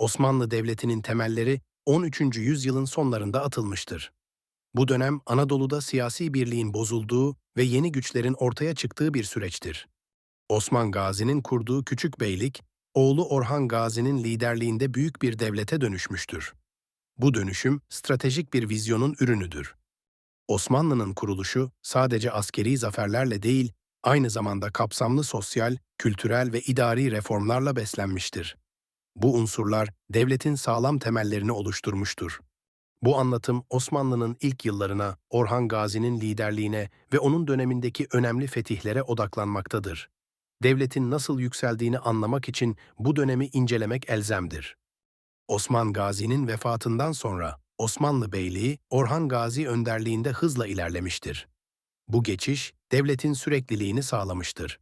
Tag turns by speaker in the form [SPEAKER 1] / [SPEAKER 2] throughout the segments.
[SPEAKER 1] Osmanlı Devleti'nin temelleri 13. yüzyılın sonlarında atılmıştır. Bu dönem Anadolu'da siyasi birliğin bozulduğu ve yeni güçlerin ortaya çıktığı bir süreçtir. Osman Gazi'nin kurduğu küçük beylik, oğlu Orhan Gazi'nin liderliğinde büyük bir devlete dönüşmüştür. Bu dönüşüm stratejik bir vizyonun ürünüdür. Osmanlı'nın kuruluşu sadece askeri zaferlerle değil, aynı zamanda kapsamlı sosyal, kültürel ve idari reformlarla beslenmiştir. Bu unsurlar devletin sağlam temellerini oluşturmuştur. Bu anlatım Osmanlı'nın ilk yıllarına, Orhan Gazi'nin liderliğine ve onun dönemindeki önemli fetihlere odaklanmaktadır. Devletin nasıl yükseldiğini anlamak için bu dönemi incelemek elzemdir. Osman Gazi'nin vefatından sonra Osmanlı Beyliği Orhan Gazi önderliğinde hızla ilerlemiştir. Bu geçiş devletin sürekliliğini sağlamıştır.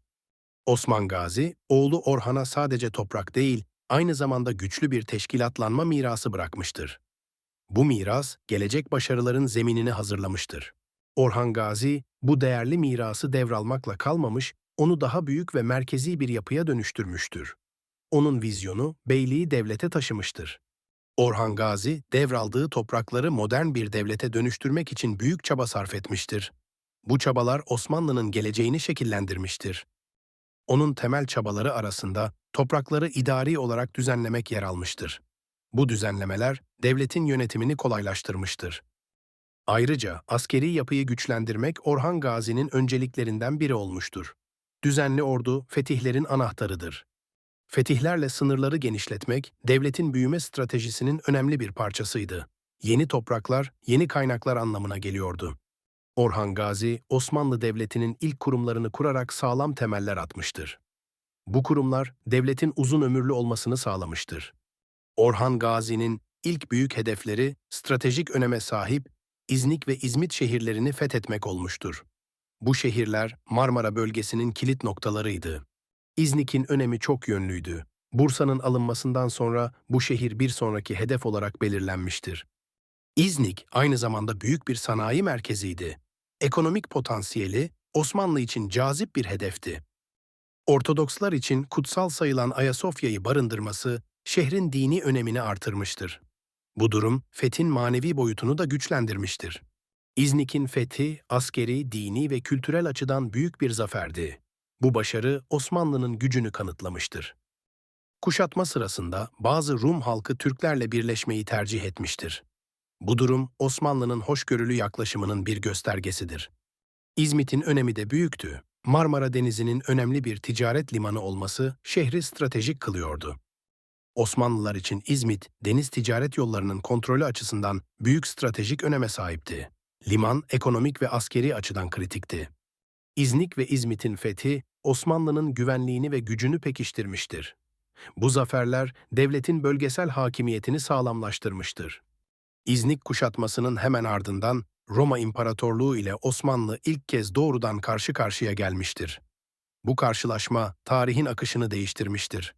[SPEAKER 1] Osman Gazi, oğlu Orhan'a sadece toprak değil, aynı zamanda güçlü bir teşkilatlanma mirası bırakmıştır. Bu miras, gelecek başarıların zeminini hazırlamıştır. Orhan Gazi, bu değerli mirası devralmakla kalmamış, onu daha büyük ve merkezi bir yapıya dönüştürmüştür. Onun vizyonu, beyliği devlete taşımıştır. Orhan Gazi, devraldığı toprakları modern bir devlete dönüştürmek için büyük çaba sarf etmiştir. Bu çabalar Osmanlı'nın geleceğini şekillendirmiştir. Onun temel çabaları arasında toprakları idari olarak düzenlemek yer almıştır. Bu düzenlemeler devletin yönetimini kolaylaştırmıştır. Ayrıca askeri yapıyı güçlendirmek Orhan Gazi'nin önceliklerinden biri olmuştur. Düzenli ordu fetihlerin anahtarıdır. Fetihlerle sınırları genişletmek devletin büyüme stratejisinin önemli bir parçasıydı. Yeni topraklar, yeni kaynaklar anlamına geliyordu. Orhan Gazi, Osmanlı Devleti'nin ilk kurumlarını kurarak sağlam temeller atmıştır. Bu kurumlar devletin uzun ömürlü olmasını sağlamıştır. Orhan Gazi'nin ilk büyük hedefleri stratejik öneme sahip İznik ve İzmit şehirlerini fethetmek olmuştur. Bu şehirler Marmara bölgesinin kilit noktalarıydı. İznik'in önemi çok yönlüydü. Bursa'nın alınmasından sonra bu şehir bir sonraki hedef olarak belirlenmiştir. İznik aynı zamanda büyük bir sanayi merkeziydi. Ekonomik potansiyeli Osmanlı için cazip bir hedefti. Ortodokslar için kutsal sayılan Ayasofya'yı barındırması şehrin dini önemini artırmıştır. Bu durum fethin manevi boyutunu da güçlendirmiştir. İznik'in fethi askeri, dini ve kültürel açıdan büyük bir zaferdi. Bu başarı Osmanlı'nın gücünü kanıtlamıştır. Kuşatma sırasında bazı Rum halkı Türklerle birleşmeyi tercih etmiştir. Bu durum Osmanlı'nın hoşgörülü yaklaşımının bir göstergesidir. İzmit'in önemi de büyüktü. Marmara Denizi'nin önemli bir ticaret limanı olması şehri stratejik kılıyordu. Osmanlılar için İzmit, deniz ticaret yollarının kontrolü açısından büyük stratejik öneme sahipti. Liman, ekonomik ve askeri açıdan kritikti. İznik ve İzmit'in fethi, Osmanlı'nın güvenliğini ve gücünü pekiştirmiştir. Bu zaferler, devletin bölgesel hakimiyetini sağlamlaştırmıştır. İznik kuşatmasının hemen ardından Roma İmparatorluğu ile Osmanlı ilk kez doğrudan karşı karşıya gelmiştir. Bu karşılaşma tarihin akışını değiştirmiştir.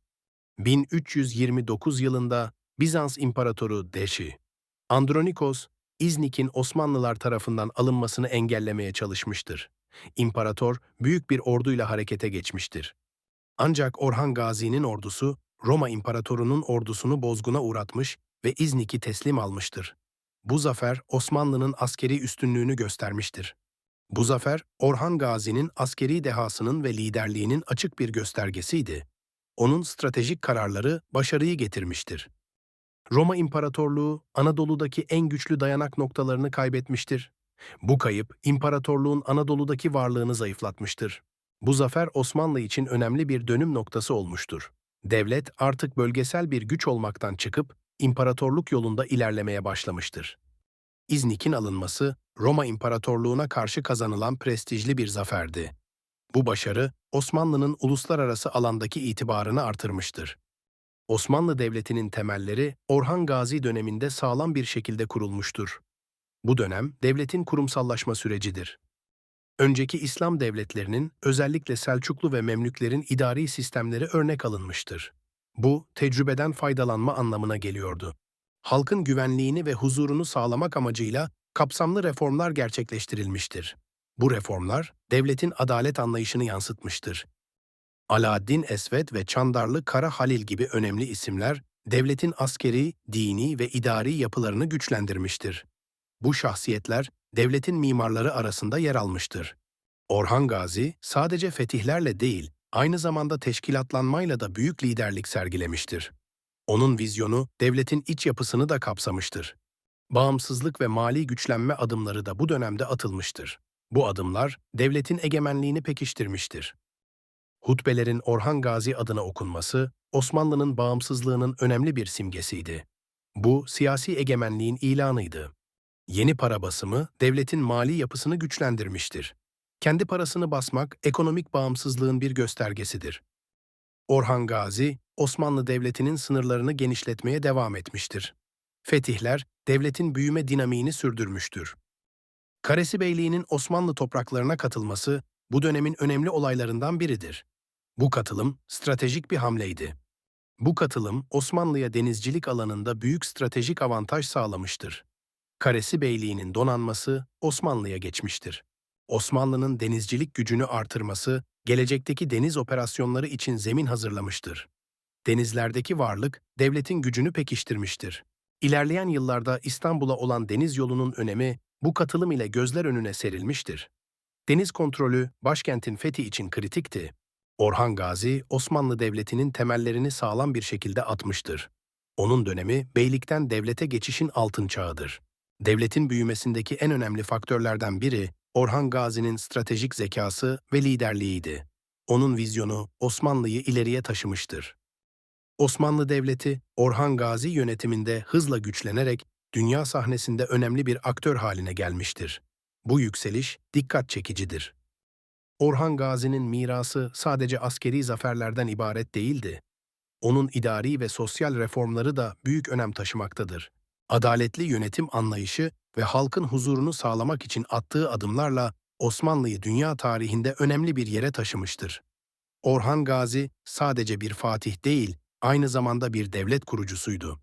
[SPEAKER 1] 1329 yılında Bizans İmparatoru Deşi, Andronikos, İznik'in Osmanlılar tarafından alınmasını engellemeye çalışmıştır. İmparator büyük bir orduyla harekete geçmiştir. Ancak Orhan Gazi'nin ordusu Roma İmparatorunun ordusunu bozguna uğratmış ve İznik'i teslim almıştır. Bu zafer Osmanlı'nın askeri üstünlüğünü göstermiştir. Bu zafer Orhan Gazi'nin askeri dehasının ve liderliğinin açık bir göstergesiydi. Onun stratejik kararları başarıyı getirmiştir. Roma İmparatorluğu Anadolu'daki en güçlü dayanak noktalarını kaybetmiştir. Bu kayıp imparatorluğun Anadolu'daki varlığını zayıflatmıştır. Bu zafer Osmanlı için önemli bir dönüm noktası olmuştur. Devlet artık bölgesel bir güç olmaktan çıkıp imparatorluk yolunda ilerlemeye başlamıştır. İznik'in alınması Roma İmparatorluğu'na karşı kazanılan prestijli bir zaferdi. Bu başarı Osmanlı'nın uluslararası alandaki itibarını artırmıştır. Osmanlı Devleti'nin temelleri Orhan Gazi döneminde sağlam bir şekilde kurulmuştur. Bu dönem devletin kurumsallaşma sürecidir. Önceki İslam devletlerinin özellikle Selçuklu ve Memlüklerin idari sistemleri örnek alınmıştır. Bu, tecrübeden faydalanma anlamına geliyordu. Halkın güvenliğini ve huzurunu sağlamak amacıyla kapsamlı reformlar gerçekleştirilmiştir. Bu reformlar, devletin adalet anlayışını yansıtmıştır. Alaaddin Esvet ve Çandarlı Kara Halil gibi önemli isimler, devletin askeri, dini ve idari yapılarını güçlendirmiştir. Bu şahsiyetler devletin mimarları arasında yer almıştır. Orhan Gazi sadece fetihlerle değil, aynı zamanda teşkilatlanmayla da büyük liderlik sergilemiştir. Onun vizyonu devletin iç yapısını da kapsamıştır. Bağımsızlık ve mali güçlenme adımları da bu dönemde atılmıştır. Bu adımlar devletin egemenliğini pekiştirmiştir. Hutbelerin Orhan Gazi adına okunması, Osmanlı'nın bağımsızlığının önemli bir simgesiydi. Bu, siyasi egemenliğin ilanıydı. Yeni para basımı, devletin mali yapısını güçlendirmiştir. Kendi parasını basmak, ekonomik bağımsızlığın bir göstergesidir. Orhan Gazi, Osmanlı Devleti'nin sınırlarını genişletmeye devam etmiştir. Fetihler, devletin büyüme dinamiğini sürdürmüştür. Karesi Beyliği'nin Osmanlı topraklarına katılması, bu dönemin önemli olaylarından biridir. Bu katılım, stratejik bir hamleydi. Bu katılım, Osmanlı'ya denizcilik alanında büyük stratejik avantaj sağlamıştır. Karesi Beyliği'nin donanması Osmanlı'ya geçmiştir. Osmanlı'nın denizcilik gücünü artırması, gelecekteki deniz operasyonları için zemin hazırlamıştır. Denizlerdeki varlık, devletin gücünü pekiştirmiştir. İlerleyen yıllarda İstanbul'a olan deniz yolunun önemi bu katılım ile gözler önüne serilmiştir. Deniz kontrolü başkentin fethi için kritikti. Orhan Gazi, Osmanlı Devleti'nin temellerini sağlam bir şekilde atmıştır. Onun dönemi beylikten devlete geçişin altın çağıdır. Devletin büyümesindeki en önemli faktörlerden biri Orhan Gazi'nin stratejik zekası ve liderliğiydi. Onun vizyonu Osmanlı'yı ileriye taşımıştır. Osmanlı Devleti, Orhan Gazi yönetiminde hızla güçlenerek dünya sahnesinde önemli bir aktör haline gelmiştir. Bu yükseliş dikkat çekicidir. Orhan Gazi'nin mirası sadece askeri zaferlerden ibaret değildi. Onun idari ve sosyal reformları da büyük önem taşımaktadır. Adaletli yönetim anlayışı ve halkın huzurunu sağlamak için attığı adımlarla Osmanlı'yı dünya tarihinde önemli bir yere taşımıştır. Orhan Gazi sadece bir fatih değil, aynı zamanda bir devlet kurucusuydu.